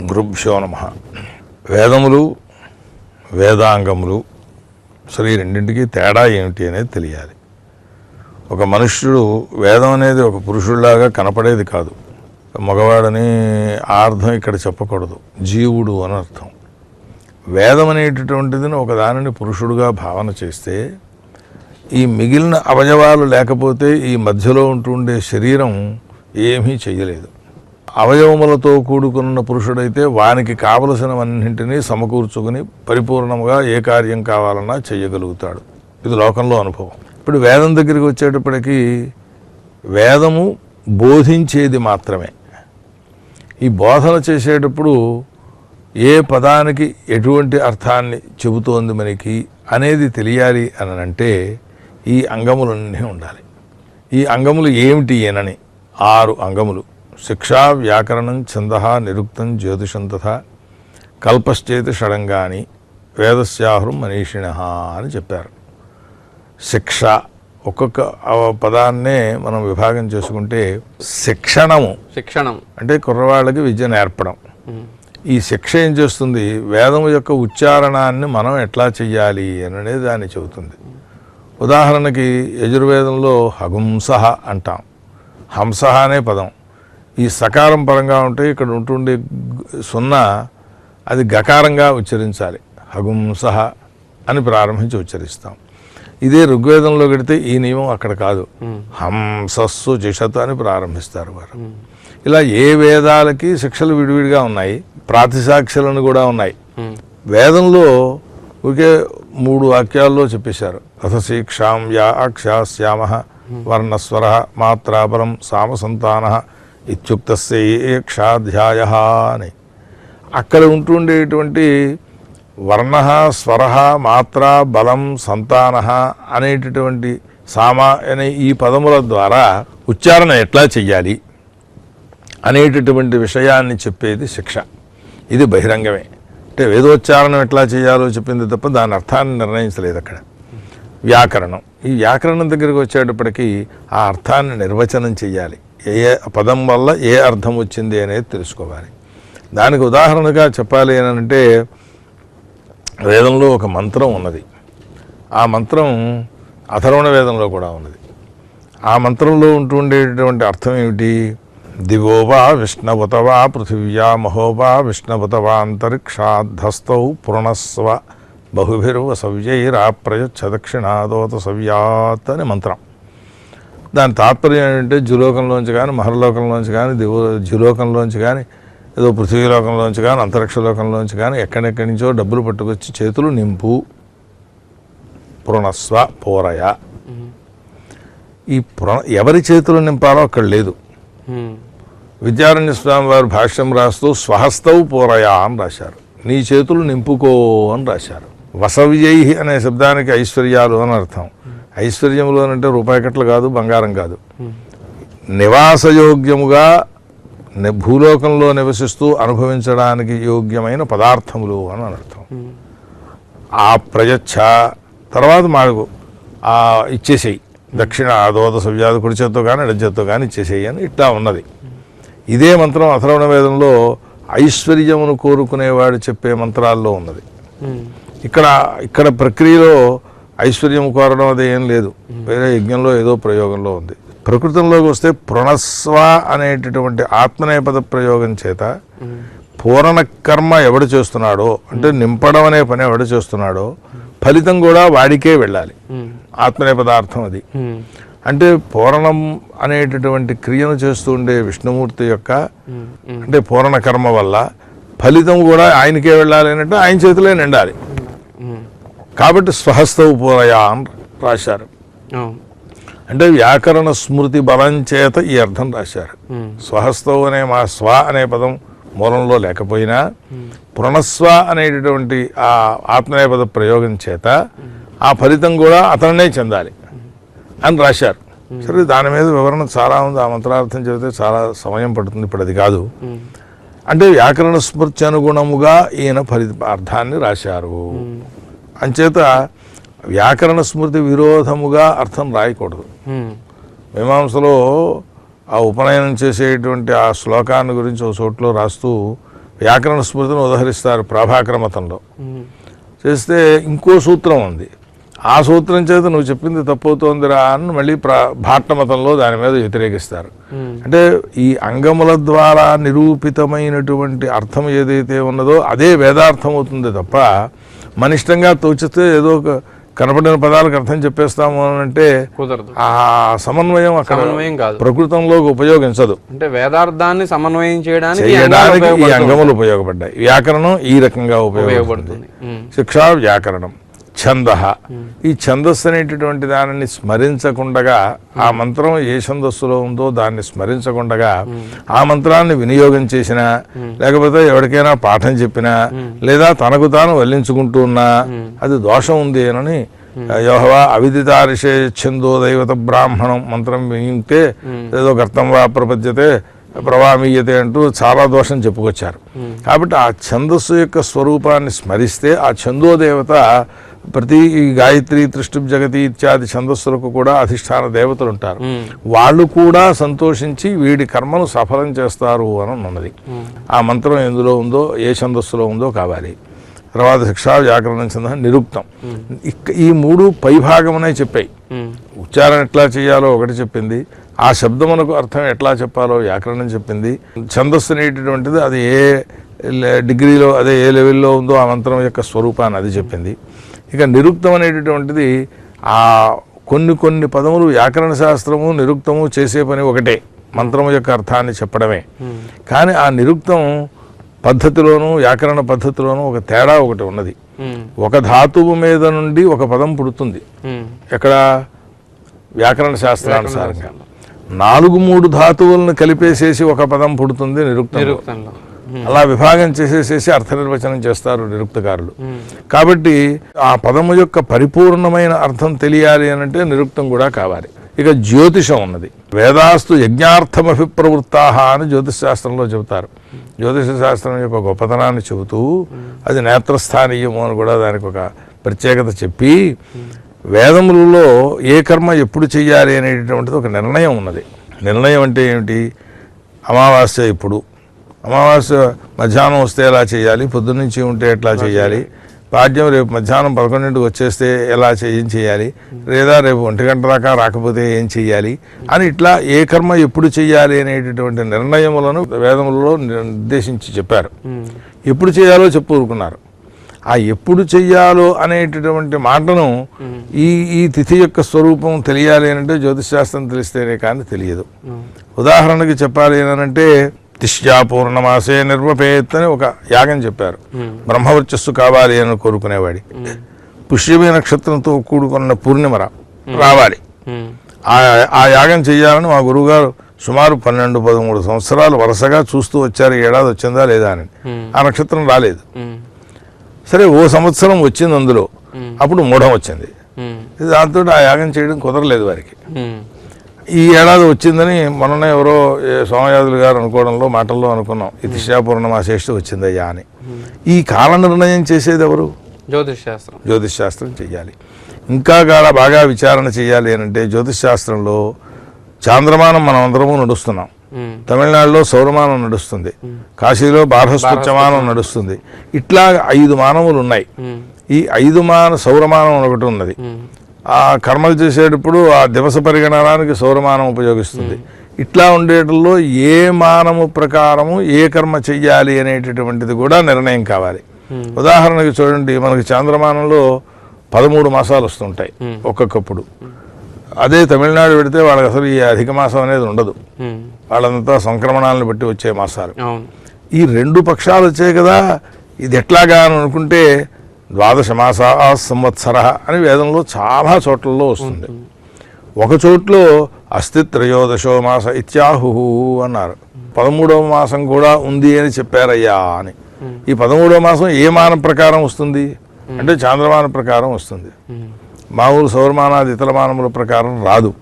గురుభ్యో నమ. వేదములు వేదాంగములు అసలు ఈ రెండింటికి తేడా ఏమిటి అనేది తెలియాలి. ఒక మనుష్యుడు వేదం అనేది ఒక పురుషుడిలాగా కనపడేది కాదు. మగవాడని ఆ అర్థం ఇక్కడ చెప్పకూడదు. జీవుడు అని అర్థం. వేదం అనేటటువంటిది ఒకదానిని పురుషుడుగా భావన చేస్తే ఈ మిగిలిన అవయవాలు లేకపోతే ఈ మధ్యలో ఉంటుండే శరీరం ఏమీ చేయలేదు. అవయవములతో కూడుకున్న పురుషుడైతే వానికి కావలసినవన్నింటినీ సమకూర్చుకుని పరిపూర్ణముగా ఏ కార్యం కావాలన్నా చెయ్యగలుగుతాడు. ఇది లోకంలో అనుభవం. ఇప్పుడు వేదం దగ్గరికి వచ్చేటప్పటికీ వేదము బోధించేది మాత్రమే. ఈ బోధన చేసేటప్పుడు ఏ పదానికి ఎటువంటి అర్థాన్ని చెబుతోంది మనకి అనేది తెలియాలి అని అంటే ఈ అంగములన్నీ ఉండాలి. ఈ అంగములు ఏమిటి అనని ఆరు అంగములు. శిక్షా వ్యాకరణం ఛంద నిరుక్తం జ్యోతిషం తథా కల్పశ్చేతి షడంగాని వేదస్యాహురం మనీషిణ అని చెప్పారు. శిక్ష ఒక్కొక్క పదాన్నే మనం విభాగం చేసుకుంటే శిక్షణము. శిక్షణం. అంటే కుర్రవాళ్ళకి విద్య నేర్పడం. ఈ శిక్ష ఏం చేస్తుంది? వేదం యొక్క ఉచ్చారణాన్ని మనం ఎట్లా చెయ్యాలి అనేది దాన్ని చెబుతుంది. ఉదాహరణకి యజుర్వేదంలో హగుంసహ అంటాం. హంసహ అనే పదం. ఈ సకారం పరంగా ఉంటే ఇక్కడ ఉంటుండే సున్నా అది గకారంగా ఉచ్చరించాలి. హగుంసహ అని ప్రారంభించి ఉచ్చరిస్తాం. ఇదే ఋగ్వేదంలో కడితే ఈ నియమం అక్కడ కాదు. హంసస్సు జిషత్ అని ప్రారంభిస్తారు వారు. ఇలా ఏ వేదాలకి శిక్షలు విడివిడిగా ఉన్నాయి ప్రాతిసాక్షులను కూడా ఉన్నాయి. వేదంలో ఒకే మూడు వాక్యాల్లో చెప్పేశారు. అథ శిక్షాం యా అక్షాశ్యామ వర్ణస్వర మాత్రాబలం సామసంతాన ఇత్యుక్తస్య ఏక్షాధ్యాయ అని. అక్కడ ఉంటుండేటువంటి వర్ణ స్వర మాత్ర బలం సంతాన అనేటటువంటి సామ అనే ఈ పదముల ద్వారా ఉచ్చారణ ఎట్లా చెయ్యాలి అనేటటువంటి విషయాన్ని చెప్పేది శిక్ష. ఇది బహిరంగమే. అంటే వేదోచ్చారణం ఎట్లా చేయాలో చెప్పింది తప్ప దాని అర్థాన్ని నిర్ణయించలేదు అక్కడ. వ్యాకరణం. ఈ వ్యాకరణం దగ్గరికి వచ్చేటప్పటికీ ఆ అర్థాన్ని నిర్వచనం చేయాలి ఏ పదం వల్ల ఏ అర్థం వచ్చింది అనేది తెలుసుకోవాలి. దానికి ఉదాహరణగా చెప్పాలి అని అంటే వేదంలో ఒక మంత్రం ఉన్నది. ఆ మంత్రం అథర్వణ వేదంలో కూడా ఉన్నది. ఆ మంత్రంలో ఉంటుండేటటువంటి అర్థం ఏమిటి? దివోవా విష్ణవతవా పృథివ్యా మహోవా విష్ణవతవా విష్ణవత పురణస్వ బహుభిర్వ పురణస్వ దక్షిణాదోత సవ్యాత్ అని మంత్రం. దాని తాత్పర్యం ఏంటంటే జులోకంలోంచి కానీ మహర్లోకంలోంచి కానీ దివ జులోకంలోంచి కానీ ఏదో పృథ్వీలోకంలోంచి కానీ అంతరిక్ష లోకంలోంచి కానీ ఎక్కడెక్కడి నుంచో డబ్బులు పట్టుకొచ్చి చేతులు నింపు పురణస్వ పోరయ. ఈ పుర ఎవరి చేతులు నింపాలో అక్కడ లేదు. విద్యారణ్య స్వామి వారు భాష్యం రాస్తూ స్వహస్తౌ పోరయ అని రాశారు. నీ చేతులు నింపుకో అని రాశారు. వసవిజై అనే శబ్దానికి ఐశ్వర్యాలు అని అర్థం. అంటే రూపాయి కట్టలు కాదు బంగారం కాదు. నివాసయోగ్యముగా భూలోకంలో నివసిస్తూ అనుభవించడానికి యోగ్యమైన పదార్థములు అని అర్థం ఆ ప్రయచ్ఛ తర్వాత మాకు ఆ ఇచ్చేసేయి. దక్షిణ ఆదోద సవ్యాధి కుడి చేత్తో కానీ ఎడ చేత్తో కానీ ఇచ్చేసేయి అని ఇట్లా ఉన్నది. ఇదే మంత్రం అథర్వణ వేదంలో ఐశ్వర్యమును కోరుకునేవాడు చెప్పే మంత్రాల్లో ఉన్నది. ఇక్కడ ఇక్కడ ప్రక్రియలో ఐశ్వర్యం కోరడం అది ఏం లేదు. వేరే యజ్ఞంలో ఏదో ప్రయోగంలో ఉంది. ప్రకృతంలోకి వస్తే పునస్వ అనేటటువంటి ఆత్మనేపద ప్రయోగం చేత పూరణ కర్మ ఎవడు చేస్తున్నాడో అంటే నింపడం అనే పని ఎవడు చేస్తున్నాడో ఫలితం కూడా వాడికే వెళ్ళాలి. ఆత్మనేపదార్థం అది. అంటే పూరణం అనేటటువంటి క్రియను చేస్తూ ఉండే విష్ణుమూర్తి యొక్క అంటే పూరణ కర్మ వల్ల ఫలితం కూడా ఆయనకే వెళ్ళాలి అంటే ఆయన చేతిలో నిండాలి. కాబట్టి స్వహస్తవు పూరయ అని రాశారు. అంటే వ్యాకరణ స్మృతి బలం చేత ఈ అర్థం రాశారు. స్వహస్తవు అనే మా స్వ అనే పదం మూలంలో లేకపోయినా పునస్వ అనేటటువంటి ఆ ఆత్మనేపద ప్రయోగం చేత ఆ ఫలితం కూడా అతన్నే చెందాలి అని రాశారు. సరే దాని మీద వివరణ చాలా ఉంది. ఆ మంత్రార్థం చెబితే చాలా సమయం పడుతుంది. ఇప్పుడు అది కాదు. అంటే వ్యాకరణ స్మృతి అనుగుణముగా ఈయన ఫలిత అర్థాన్ని రాశారు. అంచేత వ్యాకరణ స్మృతి విరోధముగా అర్థం రాయకూడదు. మీమాంసలో ఆ ఉపనయనం చేసేటువంటి ఆ శ్లోకాన్ని గురించి ఒక చోట్లో రాస్తూ వ్యాకరణ స్మృతిని ఉదహరిస్తారు ప్రభాకర మతంలో. ఉమ్. చేస్తే ఇంకో సూత్రం ఉంది. ఆ సూత్రం చేత నువ్వు చెప్పింది తప్పవుతోందిరా అని మళ్ళీ ప్ర భాట్ట మతంలో దాని మీద వ్యతిరేకిస్తారు. అంటే ఈ అంగముల ద్వారా నిరూపితమైనటువంటి అర్థం ఏదైతే ఉన్నదో అదే వేదార్థం అవుతుంది తప్ప మన ఇష్టంగా తోచితే ఏదో ఒక కనపడిన పదాలకు అర్థం చెప్పేస్తాము అని అంటే కుదరదు. ఆ సమన్వయం అక్కడ సమన్వయం కాదు. ప్రకృతంలోకి ఉపయోగించదు. అంటే వేదార్థాన్ని సమన్వయం చేయడానికి ఈ చేయడానికి అంగములు ఉపయోగపడ్డాయి. వ్యాకరణం ఈ రకంగా ఉపయోగపడుతుంది. శిక్షా వ్యాకరణం. ఛంద. ఈ ఛందస్సు అనేటటువంటి దానిని స్మరించకుండగా ఆ మంత్రం ఏ ఛందస్సులో ఉందో దాన్ని స్మరించకుండగా ఆ మంత్రాన్ని వినియోగం చేసినా లేకపోతే ఎవరికైనా పాఠం చెప్పినా లేదా తనకు తాను వల్లించుకుంటూ ఉన్నా అది దోషం ఉంది అని యోహవా అవిదితారిషే ఛందో దైవత బ్రాహ్మణం మంత్రం వింటే ఏదో గర్తం వా ప్రపద్యతే ప్రవామీయతే అంటూ చాలా దోషం చెప్పుకొచ్చారు. కాబట్టి ఆ ఛందస్సు యొక్క స్వరూపాన్ని స్మరిస్తే ఆ ఛందోదేవత ప్రతి ఈ గాయత్రి త్రిష్టుప్ జగతి ఇత్యాది ఛందస్సులకు కూడా అధిష్టాన దేవతలు ఉంటారు. వాళ్ళు కూడా సంతోషించి వీడి కర్మను సఫలం చేస్తారు అని ఉన్నది ఆ మంత్రం ఎందులో ఉందో ఏ ఛందస్సులో ఉందో కావాలి. తర్వాత శిక్షా వ్యాకరణం ఛంద నిరుక్తం. ఇక్క ఈ మూడు పైభాగమనే చెప్పాయి. ఉచ్చారణ ఎట్లా చేయాలో ఒకటి చెప్పింది. ఆ శబ్దమునకు అర్థం ఎట్లా చెప్పాలో వ్యాకరణం చెప్పింది. ఛందస్సు అనేటటువంటిది అది ఏ డిగ్రీలో అదే ఏ లెవెల్లో ఉందో ఆ మంత్రం యొక్క స్వరూపాన్ని అది చెప్పింది. ఇక నిరుక్తం అనేటటువంటిది ఆ కొన్ని కొన్ని పదములు వ్యాకరణ శాస్త్రము నిరుక్తము చేసే పని ఒకటే మంత్రం యొక్క అర్థాన్ని చెప్పడమే. కానీ ఆ నిరుక్తం పద్ధతిలోనూ వ్యాకరణ పద్ధతిలోనూ ఒక తేడా ఒకటి ఉన్నది. ఒక ధాతువు మీద నుండి ఒక పదం పుడుతుంది. ఎక్కడ? వ్యాకరణ శాస్త్రానుసారంగా నాలుగు మూడు ధాతువులను కలిపేసేసి ఒక పదం పుడుతుంది నిరుక్తం నిరుక్తంలో. అలా విభాగం చేసేసేసి అర్థ నిర్వచనం చేస్తారు నిరుక్తకారులు. కాబట్టి ఆ పదము యొక్క పరిపూర్ణమైన అర్థం తెలియాలి అని అంటే నిరుక్తం కూడా కావాలి. ఇక జ్యోతిషం ఉన్నది. వేదాస్తు యజ్ఞార్థమభి ప్రవృత్తాహ అని జ్యోతిష్ శాస్త్రంలో చెబుతారు. జ్యోతిష శాస్త్రం యొక్క గొప్పతనాన్ని చెబుతూ అది నేత్రస్థానీయము అని కూడా దానికి ఒక ప్రత్యేకత చెప్పి వేదములలో ఏ కర్మ ఎప్పుడు చెయ్యాలి అనేటటువంటిది ఒక నిర్ణయం ఉన్నది. నిర్ణయం అంటే ఏమిటి? అమావాస్య ఇప్పుడు అమావాస్య మధ్యాహ్నం వస్తే ఎలా చేయాలి? పొద్దున్నుంచి ఉంటే ఎట్లా చేయాలి? పాడ్యం రేపు మధ్యాహ్నం పదకొండింటికి వచ్చేస్తే ఎలా ఏం చేయాలి? లేదా రేపు ఒంటి గంట దాకా రాకపోతే ఏం చేయాలి? అని ఇట్లా ఏ కర్మ ఎప్పుడు చేయాలి అనేటటువంటి నిర్ణయములను వేదములలో నిర్దేశించి చెప్పారు. ఎప్పుడు చేయాలో చెప్పు ఊరుకున్నారు ఆ ఎప్పుడు చెయ్యాలో అనేటటువంటి మాటను ఈ ఈ తిథి యొక్క స్వరూపం తెలియాలి అంటే జ్యోతిశాస్త్రం తెలిస్తేనే కానీ తెలియదు. ఉదాహరణకి చెప్పాలి అంటే తిష్యా పూర్ణమాసే నిర్వపేత్ అని ఒక యాగం చెప్పారు. బ్రహ్మవర్చస్సు కావాలి అని కోరుకునేవాడి పుష్యమి నక్షత్రంతో కూడుకున్న పూర్ణిమ రా- రావాలి. ఆ ఆ యాగం చేయాలని మా గురువుగారు సుమారు పన్నెండు పదమూడు సంవత్సరాలు వరుసగా చూస్తూ వచ్చారు ఏడాది వచ్చిందా లేదా అని. ఆ నక్షత్రం రాలేదు. సరే ఓ సంవత్సరం వచ్చింది అందులో. అప్పుడు మూఢం వచ్చింది. దాంతో ఆ యాగం చేయడం కుదరలేదు వారికి. ఈ ఏడాది వచ్చిందని మొన్ననే ఎవరో ఏ సోమయాజులు గారు అనుకోవడంలో మాటల్లో అనుకున్నాం. ఈ దిశా పూర్ణమాసేష్టి వచ్చిందయ్యా అని. ఈ కాల నిర్ణయం చేసేది ఎవరు? జ్యోతిష్ శాస్త్రం జ్యోతిష్ శాస్త్రం చెయ్యాలి ఇంకా కాడ బాగా విచారణ చేయాలి అని అంటే జ్యోతిష్ శాస్త్రంలో చాంద్రమానం మనం అందరము నడుస్తున్నాం. తమిళనాడులో సౌరమానం నడుస్తుంది. కాశీలో బార్హస్పత్యమానం నడుస్తుంది. ఇట్లా ఐదు మానములు ఉన్నాయి. ఈ ఐదు మాన సౌరమానం ఒకటి ఉన్నది. ఆ కర్మలు చేసేటప్పుడు ఆ దివస పరిగణనానికి సౌరమానం ఉపయోగిస్తుంది ఇట్లా ఉండేటల్లో ఏ మానము ప్రకారము ఏ కర్మ చెయ్యాలి అనేటటువంటిది కూడా నిర్ణయం కావాలి. ఉదాహరణకి చూడండి మనకి చాంద్రమానంలో పదమూడు మాసాలు వస్తుంటాయి. ఒక్కొక్కప్పుడు అదే తమిళనాడు పెడితే వాళ్ళకి అసలు ఈ అధిక మాసం అనేది ఉండదు. వాళ్ళంతా సంక్రమణాలను బట్టి వచ్చే మాసాలు ఈ రెండు పక్షాలు వచ్చాయి కదా ఇది ఎట్లాగా అని అనుకుంటే ద్వాదశ మాసా సంవత్సర అని వేదంలో చాలా చోట్లలో వస్తుంది. ఒక చోట్లో అస్థి త్రయోదశో మాస ఇత్యాహు అన్నారు. పదమూడవ మాసం కూడా ఉంది అని చెప్పారయ్యా అని. ఈ పదమూడవ మాసం ఏ మానం ప్రకారం వస్తుంది? అంటే చాంద్రమాన ప్రకారం వస్తుంది. మామూలు సౌరమానాది ఇతర మానముల ప్రకారం రాదు.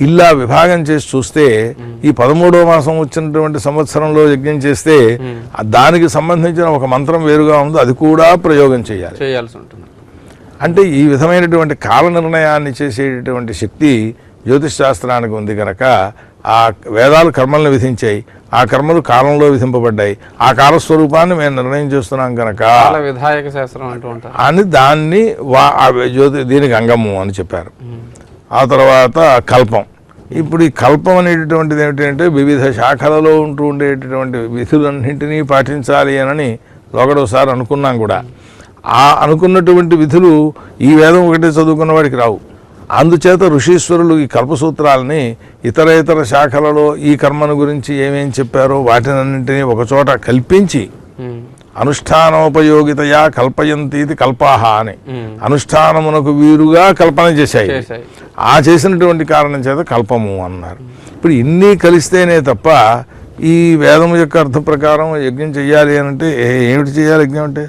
ఇలా విభాగం చేసి చూస్తే ఈ పదమూడవ మాసం వచ్చినటువంటి సంవత్సరంలో యజ్ఞం చేస్తే దానికి సంబంధించిన ఒక మంత్రం వేరుగా ఉంది అది కూడా ప్రయోగం చేయాలి. చేయాల్సి ఉంటుంది. అంటే ఈ విధమైనటువంటి కాల నిర్ణయాన్ని చేసేటటువంటి శక్తి జ్యోతిష్ శాస్త్రానికి ఉంది కనుక ఆ వేదాలు కర్మలను విధించాయి ఆ కర్మలు కాలంలో విధింపబడ్డాయి ఆ కాలస్వరూపాన్ని మేము నిర్ణయం చేస్తున్నాం కనుక విధాయక శాస్త్రం అని దాన్ని వా దీనికి అంగము అని చెప్పారు. ఆ తర్వాత కల్పం. ఇప్పుడు ఈ కల్పం అనేటటువంటిది ఏమిటంటే వివిధ శాఖలలో ఉంటూ ఉండేటటువంటి విధులన్నింటినీ పాటించాలి అని ఒకడోసారి అనుకున్నాం కూడా. ఆ అనుకున్నటువంటి విధులు ఈ వేదం ఒకటే చదువుకున్న వాడికి రావు. అందుచేత ఋషీశ్వరులు ఈ కల్పసూత్రాలని ఇతర ఇతర శాఖలలో ఈ కర్మను గురించి ఏమేం చెప్పారో వాటినన్నింటినీ ఒకచోట కల్పించి అనుష్ఠానోపయోగితయా కల్పయంతీతి కల్పాహ అని. అనుష్ఠానమునకు వీరుగా కల్పన చేశాయి. ఆ చేసినటువంటి కారణం చేత కల్పము అన్నారు. ఇప్పుడు ఇన్ని కలిస్తేనే తప్ప ఈ వేదం యొక్క అర్థ ప్రకారం యజ్ఞం చెయ్యాలి అని అంటే ఏ- ఏమిటి చేయాలి యజ్ఞం అంటే.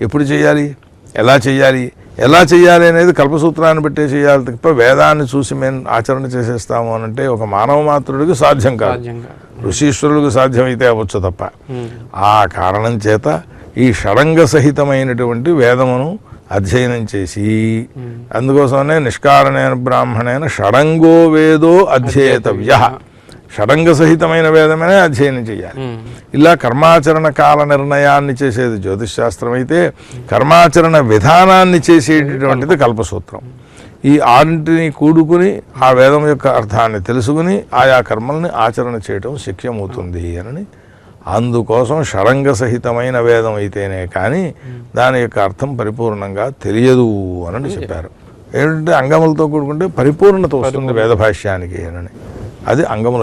ఎప్పుడు చేయాలి? ఎలా చేయాలి? ఎలా చేయాలి అనేది కల్పసూత్రాన్ని బట్టే చేయాలి తప్ప వేదాన్ని చూసి మేము ఆచరణ చేసేస్తాము అని అంటే ఒక మానవ మాత్రుడికి సాధ్యం కాదు. ఋషీశ్వరులకు సాధ్యమైతే అవ్వచ్చు తప్ప. ఆ కారణం చేత ఈ షడంగ సహితమైనటువంటి వేదమును అధ్యయనం చేసి అందుకోసమనే నిష్కారణైన బ్రాహ్మణైన షడంగో వేదో అధ్యేతవ్య. షడంగ సహితమైన వేదమనే అధ్యయనం చేయాలి. ఇలా కర్మాచరణ కాల నిర్ణయాన్ని చేసేది జ్యోతిష్ శాస్త్రం అయితే కర్మాచరణ విధానాన్ని చేసేటటువంటిది కల్పసూత్రం. ఈ ఆరింటిని కూడుకుని ఆ వేదం యొక్క అర్థాన్ని తెలుసుకుని ఆయా కర్మల్ని ఆచరణ చేయటం శక్యమవుతుంది అని అందుకోసం షడంగ సహితమైన వేదం అయితేనే కానీ దాని యొక్క అర్థం పరిపూర్ణంగా తెలియదు అని చెప్పారు. ఏంటంటే అంగములతో కూడుకుంటే పరిపూర్ణత వస్తుంది వేద భాష్యానికి అని అది అంగముల